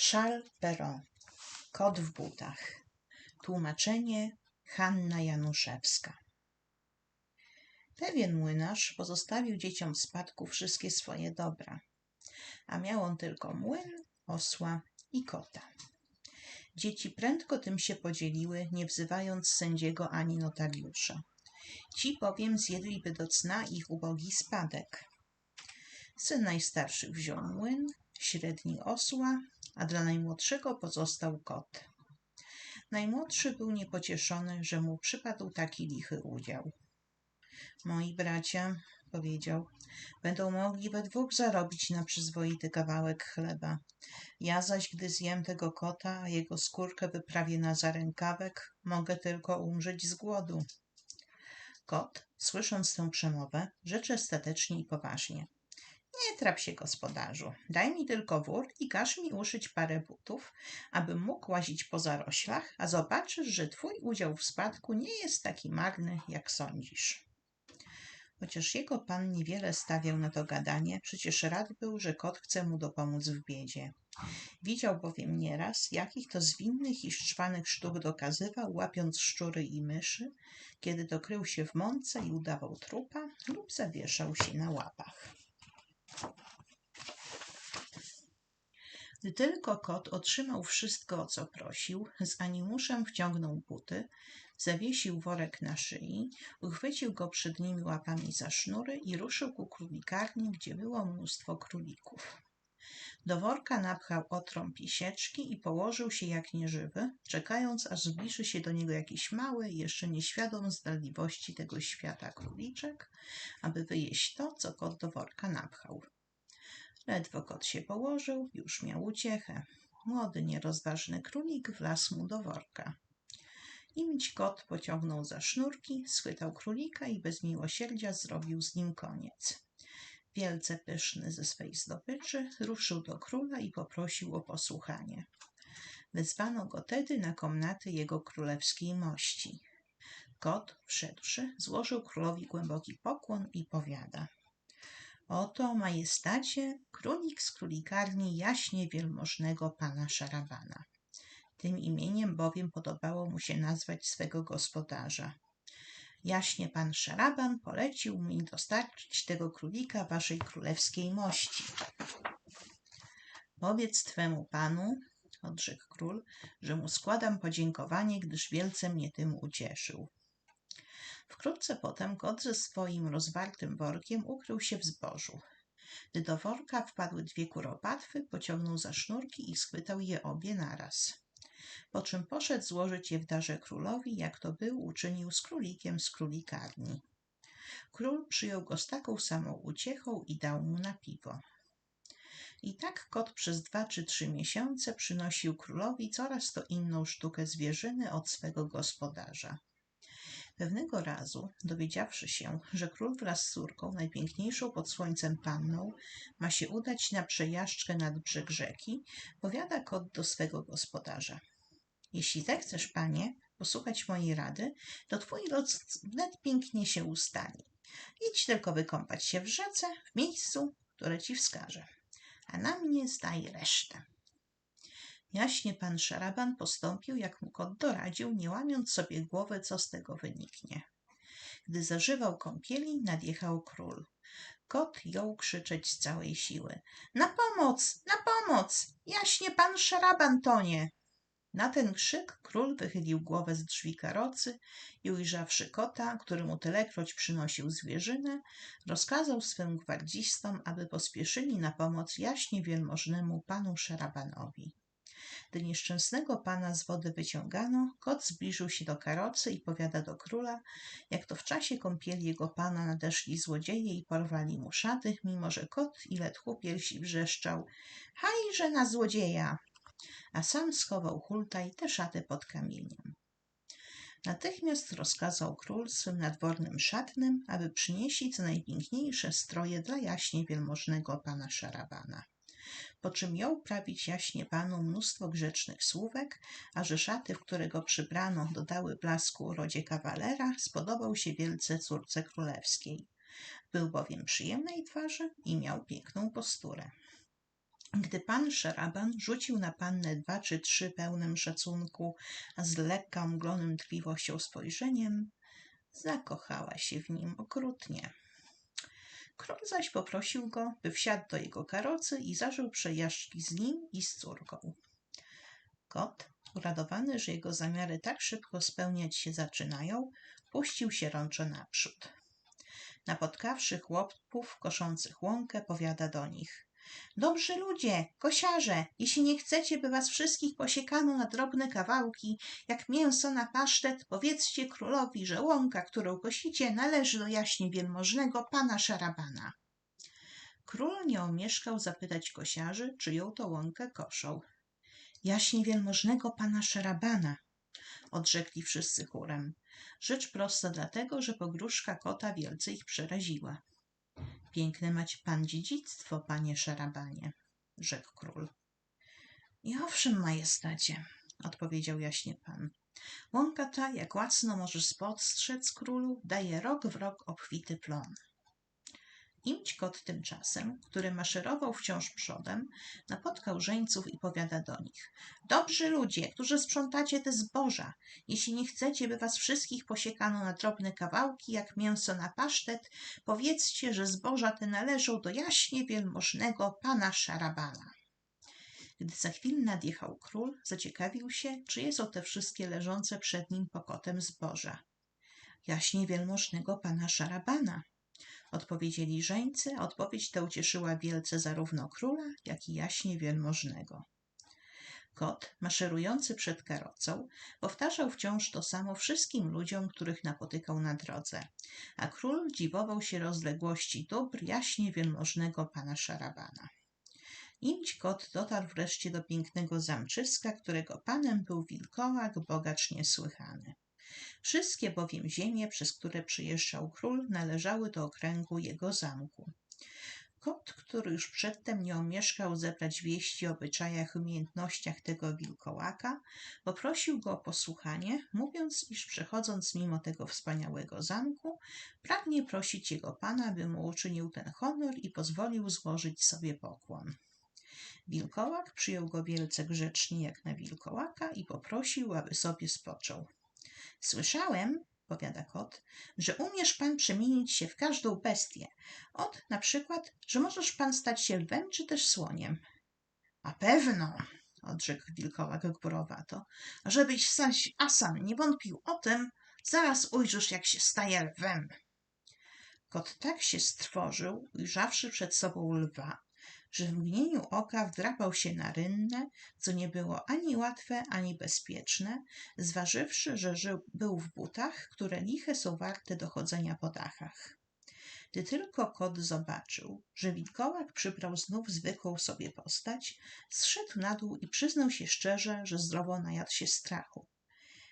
Charles Perrault Kot w butach Tłumaczenie Hanna Januszewska Pewien młynarz pozostawił dzieciom w spadku wszystkie swoje dobra, a miał on tylko młyn, osła i kota. Dzieci prędko tym się podzieliły, nie wzywając sędziego ani notariusza. Ci bowiem zjedliby do cna ich ubogi spadek. Syn najstarszy wziął młyn, średni osła, a dla najmłodszego pozostał kot. Najmłodszy był niepocieszony, że mu przypadł taki lichy udział. Moi bracia, powiedział, będą mogli we dwóch zarobić na przyzwoity kawałek chleba. Ja zaś, gdy zjem tego kota, a jego skórkę wyprawię na zarękawek, mogę tylko umrzeć z głodu. Kot, słysząc tę przemowę, rzeczy statecznie i poważnie. Nie trap się, gospodarzu. Daj mi tylko wór i każ mi uszyć parę butów, abym mógł łazić po zaroślach, a zobaczysz, że twój udział w spadku nie jest taki marny, jak sądzisz. Chociaż jego pan niewiele stawiał na to gadanie, przecież rad był, że kot chce mu dopomóc w biedzie. Widział bowiem nieraz, jakich to zwinnych i szczwanych sztuk dokazywał, łapiąc szczury i myszy, kiedy to krył się w mące i udawał trupa lub zawieszał się na łapach. Gdy tylko kot otrzymał wszystko, o co prosił, z animuszem wciągnął buty, zawiesił worek na szyi, uchwycił go przednimi łapami za sznury i ruszył ku królikarni, gdzie było mnóstwo królików. Do worka napchał otrąb pisieczki i położył się jak nieżywy, czekając, aż zbliży się do niego jakiś mały, jeszcze nieświadom zdradliwości tego świata króliczek, aby wyjeść to, co kot do worka napchał. Ledwo kot się położył, już miał uciechę. Młody, nierozważny królik wlazł mu do worka. Imć kot pociągnął za sznurki, schwytał królika i bez miłosierdzia zrobił z nim koniec. Wielce pyszny ze swej zdobyczy, ruszył do króla i poprosił o posłuchanie. Wezwano go tedy na komnaty jego królewskiej mości. Kot, wszedłszy, złożył królowi głęboki pokłon i powiada. Oto, majestacie, królik z królikarni jaśnie wielmożnego pana Szarabana. Tym imieniem bowiem podobało mu się nazwać swego gospodarza. Jaśnie pan Szaraban polecił mi dostarczyć tego królika waszej królewskiej mości. Powiedz twemu panu, odrzekł król, że mu składam podziękowanie, gdyż wielce mnie tym ucieszył. Wkrótce potem kot ze swoim rozwartym workiem ukrył się w zbożu. Gdy do worka wpadły dwie kuropatwy, pociągnął za sznurki i schwytał je obie naraz. Po czym poszedł złożyć je w darze królowi, jak to był uczynił z królikiem z królikarni. Król przyjął go z taką samą uciechą i dał mu na piwo. I tak kot przez dwa czy trzy miesiące przynosił królowi coraz to inną sztukę zwierzyny od swego gospodarza. Pewnego razu, dowiedziawszy się, że król wraz z córką, najpiękniejszą pod słońcem panną, ma się udać na przejażdżkę nad brzeg rzeki, powiada kot do swego gospodarza. Jeśli zechcesz, panie, posłuchać mojej rady, to twój los wnet pięknie się ustali. Idź tylko wykąpać się w rzece, w miejscu, które ci wskażę. A na mnie zdaj resztę. Jaśnie pan Szaraban postąpił, jak mu kot doradził, nie łamiąc sobie głowy, co z tego wyniknie. Gdy zażywał kąpieli, nadjechał król. Kot jął krzyczeć z całej siły. Na pomoc! Na pomoc! Jaśnie pan Szaraban tonie! Na ten krzyk król wychylił głowę z drzwi karocy i ujrzawszy kota, który mu tylekroć przynosił zwierzynę, rozkazał swym gwardzistom, aby pospieszyli na pomoc jaśnie wielmożnemu panu Szarabanowi. Gdy nieszczęsnego pana z wody wyciągano, kot zbliżył się do karocy i powiada do króla, jak to w czasie kąpieli jego pana nadeszli złodzieje i porwali mu szaty, mimo że kot ile tchu piersi wrzeszczał – hajże na złodzieja! A sam schował hulta i te szaty pod kamieniem. Natychmiast rozkazał król swym nadwornym szatnym, aby przynieśli co najpiękniejsze stroje dla jaśnie wielmożnego pana Szarabana po czym jął prawić jaśnie panu mnóstwo grzecznych słówek, a że szaty, w które go przybrano, dodały blasku rodzie kawalera, spodobał się wielce córce królewskiej. Był bowiem przyjemnej twarzy i miał piękną posturę. Gdy pan Szaraban rzucił na pannę dwa czy trzy pełnym szacunku, a z lekka mglonym tkliwością spojrzeniem, zakochała się w nim okrutnie. Król zaś poprosił go, by wsiadł do jego karocy i zażył przejażdżki z nim i z córką. Kot, uradowany, że jego zamiary tak szybko spełniać się zaczynają, puścił się rączo naprzód. Napotkawszy chłopów koszących łąkę, powiada do nich – Dobrzy ludzie, kosiarze, jeśli nie chcecie, by was wszystkich posiekano na drobne kawałki, jak mięso na pasztet, powiedzcie królowi, że łąka, którą kosicie, należy do jaśnie wielmożnego pana Szarabana. Król nie omieszkał zapytać kosiarzy, czyją to łąkę koszą. Jaśnie wielmożnego pana Szarabana, odrzekli wszyscy chórem. Rzecz prosta dlatego, że pogróżka kota wielce ich przeraziła. Piękne macie pan dziedzictwo, panie Szarabanie, rzekł król. I owszem, majestacie, odpowiedział jaśnie pan. Łąka ta, jak łacno możesz spostrzec, królu, daje rok w rok obfity plon. Imć kot tymczasem, który maszerował wciąż przodem, napotkał żeńców i powiada do nich. Dobrzy ludzie, którzy sprzątacie te zboża, jeśli nie chcecie, by was wszystkich posiekano na drobne kawałki, jak mięso na pasztet, powiedzcie, że zboża te należą do jaśnie wielmożnego pana Szarabana. Gdy za chwilę nadjechał król, zaciekawił się, czyje są te wszystkie leżące przed nim pokotem zboża. Jaśnie wielmożnego pana Szarabana, odpowiedzieli żeńcy, a odpowiedź ta ucieszyła wielce zarówno króla, jak i jaśnie wielmożnego. Kot, maszerujący przed karocą, powtarzał wciąż to samo wszystkim ludziom, których napotykał na drodze, a król dziwował się rozległości dóbr jaśnie wielmożnego pana Szarabana. Imć kot dotarł wreszcie do pięknego zamczyska, którego panem był wilkołak, bogacz niesłychany. Wszystkie bowiem ziemie, przez które przyjeżdżał król, należały do okręgu jego zamku. Kot, który już przedtem nie omieszkał zebrać wieści o obyczajach i umiejętnościach tego wilkołaka, poprosił go o posłuchanie, mówiąc, iż przechodząc mimo tego wspaniałego zamku, pragnie prosić jego pana, by mu uczynił ten honor i pozwolił złożyć sobie pokłon. Wilkołak przyjął go wielce grzecznie jak na wilkołaka i poprosił, aby sobie spoczął. Słyszałem, powiada kot, że umiesz pan przemienić się w każdą bestię. Ot, na przykład, że możesz pan stać się lwem czy też słoniem. A pewno, odrzekł wilkołak gburowato, żebyś zaś Asan nie wątpił o tym, zaraz ujrzysz, jak się staje lwem. Kot tak się strwożył, ujrzawszy przed sobą lwa, że w mgnieniu oka wdrapał się na rynnę, co nie było ani łatwe, ani bezpieczne, zważywszy, że żył, był w butach, które liche są warte dochodzenia po dachach. Gdy tylko kot zobaczył, że wilkołak przybrał znów zwykłą sobie postać, zszedł na dół i przyznał się szczerze, że zdrowo najadł się strachu.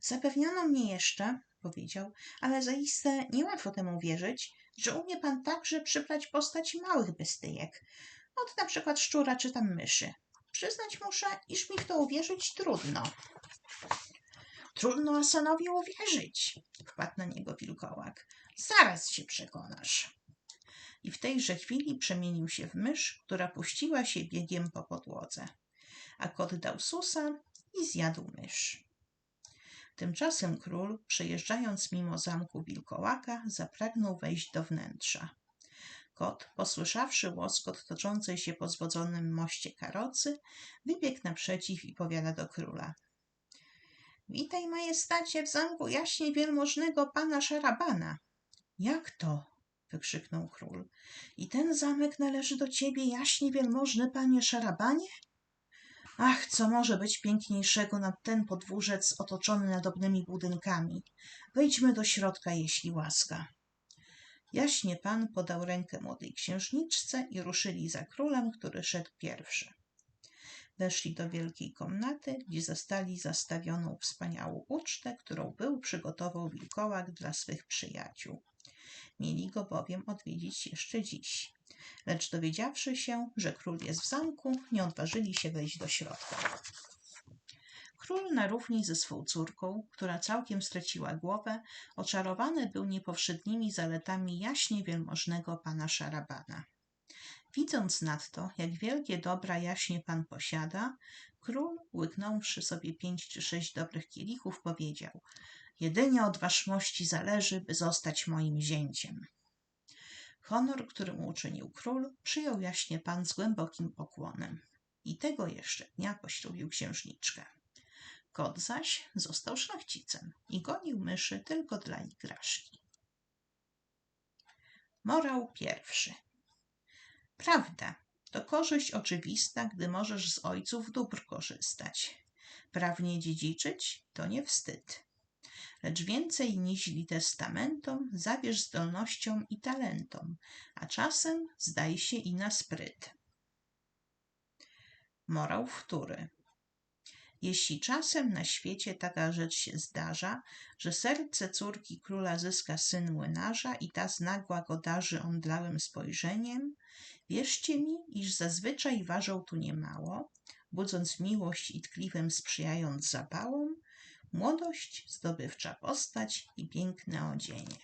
Zapewniano mnie jeszcze, powiedział, ale zaiste niełatwo temu wierzyć, że umie pan także przybrać postać małych bestyjek, od na przykład szczura czy tam myszy. Przyznać muszę, iż mi w to uwierzyć trudno. Trudno Asanowi uwierzyć, wpadł na niego wilkołak. Zaraz się przekonasz. I w tejże chwili przemienił się w mysz, która puściła się biegiem po podłodze. A kot dał susa i zjadł mysz. Tymczasem król, przejeżdżając mimo zamku wilkołaka, zapragnął wejść do wnętrza. Kot, posłyszawszy łoskot toczącej się po zwodzonym moście karocy, wybiegł naprzeciw i powiada do króla. Witaj, majestacie, w zamku jaśnie wielmożnego pana Szarabana. Jak to? wykrzyknął król. I ten zamek należy do ciebie, jaśnie wielmożny panie Szarabanie? Ach, co może być piękniejszego nad ten podwórzec otoczony nadobnymi budynkami? Wejdźmy do środka, jeśli łaska. Jaśnie pan podał rękę młodej księżniczce i ruszyli za królem, który szedł pierwszy. Weszli do wielkiej komnaty, gdzie zastali zastawioną wspaniałą ucztę, którą był przygotował wilkołak dla swych przyjaciół. Mieli go bowiem odwiedzić jeszcze dziś. Lecz dowiedziawszy się, że król jest w zamku, nie odważyli się wejść do środka. Król na równi ze swą córką, która całkiem straciła głowę, oczarowany był niepowszednimi zaletami jaśnie wielmożnego pana Szarabana. Widząc nadto, jak wielkie dobra jaśnie pan posiada, król, łyknąwszy sobie pięć czy sześć dobrych kielichów, powiedział Jedynie od waszmości zależy, by zostać moim zięciem. Honor, który mu uczynił król, przyjął jaśnie pan z głębokim pokłonem. I tego jeszcze dnia poślubił księżniczkę. Kot zaś został szlachcicem i gonił myszy tylko dla igraszki. Morał pierwszy. Prawda, to korzyść oczywista, gdy możesz z ojców dóbr korzystać. Prawnie dziedziczyć to nie wstyd. Lecz więcej niźli testamentom zabierz zdolnościom i talentom, a czasem zdaj się i na spryt. Morał wtóry. Jeśli czasem na świecie taka rzecz się zdarza, że serce córki króla zyska syn młynarza i ta znagła go darzy omdlałym spojrzeniem, wierzcie mi, iż zazwyczaj ważą tu niemało, budząc miłość i tkliwym sprzyjając zapałom, młodość, zdobywcza postać i piękne odzienie.